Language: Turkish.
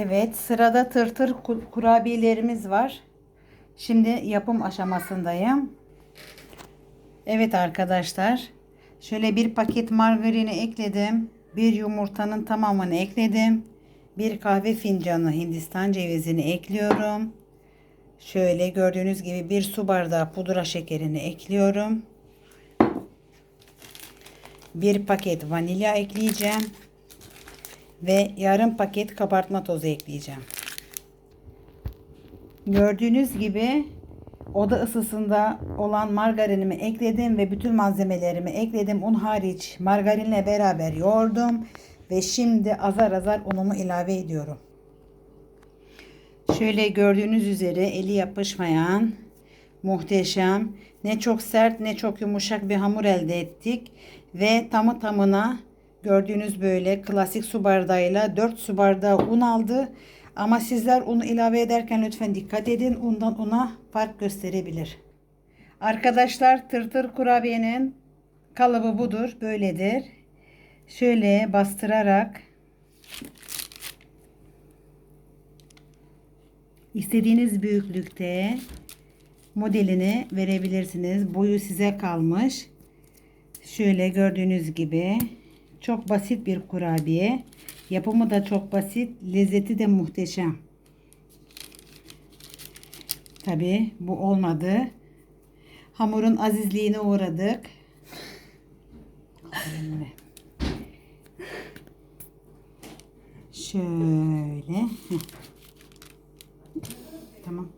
Evet, sırada tırtır ku- kurabiyelerimiz var. Şimdi yapım aşamasındayım. Evet arkadaşlar. Şöyle bir paket margarini ekledim. Bir yumurtanın tamamını ekledim. Bir kahve fincanı hindistan cevizini ekliyorum. Şöyle gördüğünüz gibi bir su bardağı pudra şekerini ekliyorum. Bir paket vanilya ekleyeceğim ve yarım paket kabartma tozu ekleyeceğim. Gördüğünüz gibi oda ısısında olan margarinimi ekledim ve bütün malzemelerimi ekledim. Un hariç margarinle beraber yoğurdum ve şimdi azar azar unumu ilave ediyorum. Şöyle gördüğünüz üzere eli yapışmayan muhteşem ne çok sert ne çok yumuşak bir hamur elde ettik ve tamı tamına gördüğünüz böyle klasik su bardağıyla 4 su bardağı un aldı. Ama sizler unu ilave ederken lütfen dikkat edin. Undan una fark gösterebilir. Arkadaşlar tırtır kurabiyenin kalıbı budur. Böyledir. Şöyle bastırarak istediğiniz büyüklükte modelini verebilirsiniz. Boyu size kalmış. Şöyle gördüğünüz gibi çok basit bir kurabiye. Yapımı da çok basit, lezzeti de muhteşem. Tabi bu olmadı. Hamurun azizliğine uğradık. Şöyle. Tamam.